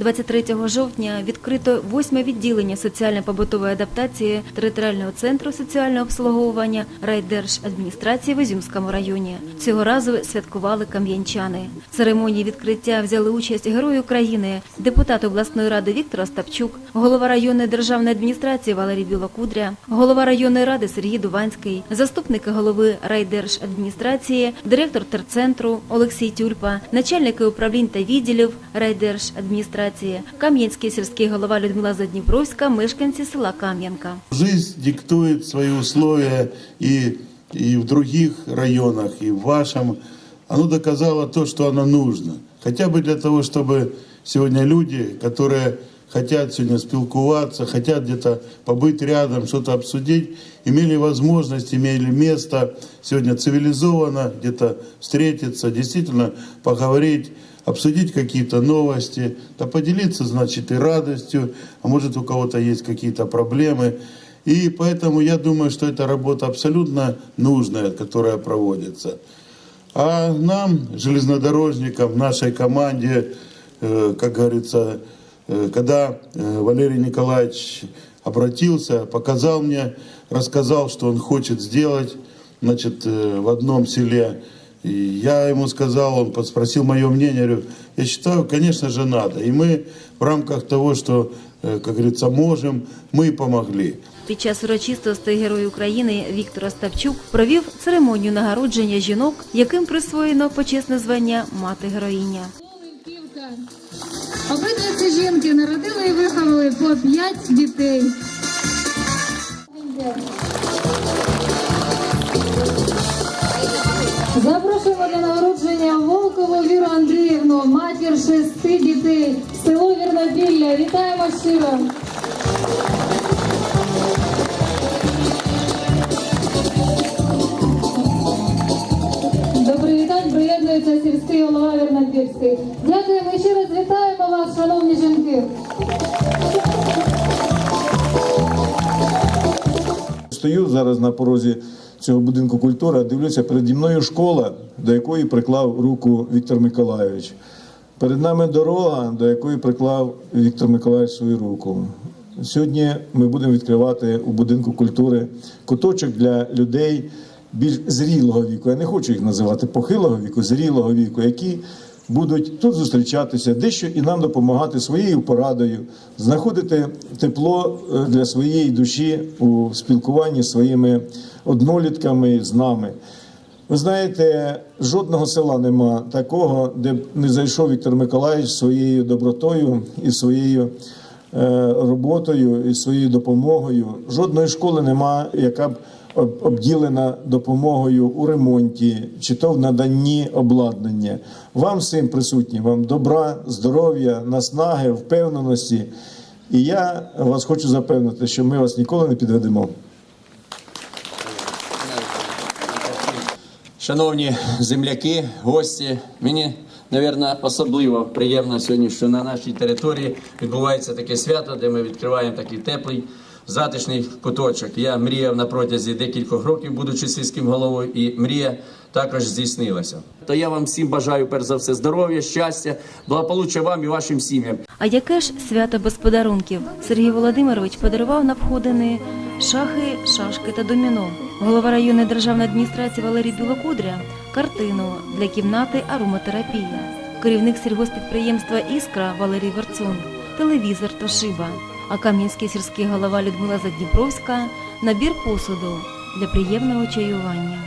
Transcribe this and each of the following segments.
23 жовтня відкрито восьме відділення соціально-побутової адаптації територіального центру соціального обслуговування райдержадміністрації в Ізюмському районі. Цього разу святкували кам'янчани. В церемонії відкриття взяли участь Герої України, депутат обласної ради Віктор Остапчук, голова районної державної адміністрації Валерій Білокудря, голова районної ради Сергій Дуванський, заступники голови райдержадміністрації, директор терцентру Олексій Тюльпа, начальники управлінь та відділів райдержадміністрації, Кам'янський сільський голова Людмила Задніпровська, мешканці села Кам'янка. Жизнь диктует свои условия и, и в других районах, и в вашем. Оно доказало то, что оно нужно. Хотя бы для того, чтобы сегодня люди, которые хотят сегодня спілкуватися, хотят где-то побыть рядом, что-то обсудить, имели возможность, имели место сегодня цивилизованно где-то встретиться, действительно поговорить, обсудить какие-то новости, да поделиться, значит, и радостью, а может у кого-то есть какие-то проблемы. И поэтому я думаю, что эта работа абсолютно нужная, которая проводится. А нам, железнодорожникам, нашей команде, э, как говорится, э, когда э, Валерий Николаевич обратился, показал мне, рассказал, что он хочет сделать значит, в одном селе. И я ему сказал, он спросил мое мнение, я говорю, я считаю, конечно же, надо. И мы в рамках того, что, э, как говорится, можем, мы и помогли. Під час урочистостей Герой України Віктор Остапчук провів церемонію нагородження жінок, яким присвоєно почесне звання мати героїня. Оленківка. Обидві ці жінки народили і виховали по п'ять дітей. Запрошуємо для нагородження Волкову Віру Андріївну, матір шести дітей, село Вірнопілля. Вітаємо щиро. До привітань приєднується сільський голова Вірнопільський. Дякуємо і ще раз вітаємо вас, шановні жінки. Стою зараз на порозі цього будинку культури, дивлюся, переді мною школа, до якої приклав руку Віктор Миколайович. Перед нами дорога, до якої приклав Віктор Миколаївич свою руку. Сьогодні ми будемо відкривати у будинку культури куточок для людей більш зрілого віку. Я не хочу їх називати похилого віку, зрілого віку, які будуть тут зустрічатися, дещо і нам допомагати своєю порадою, знаходити тепло е, для своєї душі у спілкуванні з своїми однолітками з нами. Ви знаєте, жодного села нема такого, де б не зайшов Віктор Миколаївич своєю добротою і своєю е, роботою і своєю допомогою. Жодної школи нема, яка б обділена допомогою у ремонті чи то в наданні обладнання. Вам всім присутні, вам добра, здоров'я, наснаги, впевненості. І я вас хочу запевнити, що ми вас ніколи не підведемо. Шановні земляки, гості, мені, мабуть, особливо приємно сьогодні, що на нашій території відбувається таке свято, де ми відкриваємо такий теплий, затишний куточок. Я мріяв на протязі декількох років, будучи сільським головою, і мрія також здійснилася. То я вам всім бажаю, перш за все, здоров'я, щастя, благополуччя вам і вашим сім'ям. А яке ж свято без подарунків? Сергій Володимирович подарував на входини шахи, шашки та доміно. Голова районної державної адміністрації Валерій Білокудря картину для кімнати ароматерапія. Керівник сільгоспідприємства Іскра Валерій Верцун, телевізор Тошиба. А кам'янський сільський голова Людмила Задніпровська набір посуду для приємного чаювання.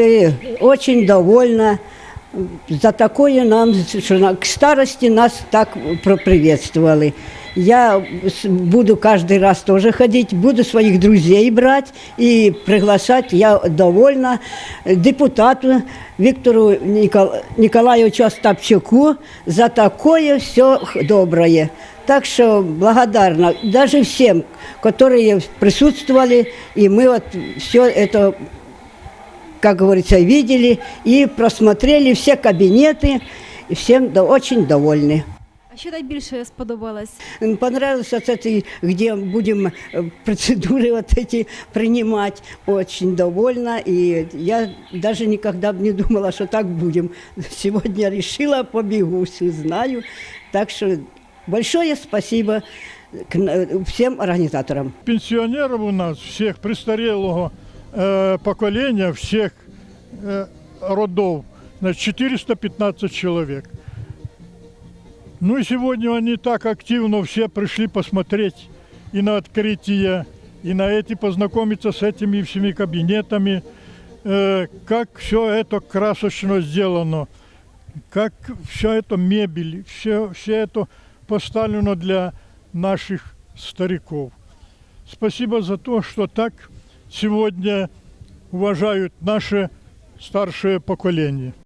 Ой, очень довольна. за такое нам, что к старости нас так про- приветствовали. Я буду каждый раз тоже ходить, буду своих друзей брать и приглашать. Я довольна депутату Виктору Никол- Николаевичу Остапчуку за такое все доброе. Так что благодарна даже всем, которые присутствовали, и мы вот все это как говорится, видели и просмотрели все кабинеты, и всем да, очень довольны. А що найбільше сподобалось? Понравилось вот это, где будем э, процедуры вот эти принимать. Очень довольна. И я даже никогда бы не думала, что так будем. Сегодня решила, побегу, все знаю. Так что большое спасибо на- всем организаторам. пенсионеров у нас, всех престарелого э, поколения, всех э, родов, значит, 415 человек. Ну и сегодня они так активно все пришли посмотреть и на открытие, и на эти познакомиться с этими всеми кабинетами, э, как все это красочно сделано, как все это мебель, все, все это поставлено для наших стариков. Спасибо за то, что так сегодня уважают наше старшее поколение.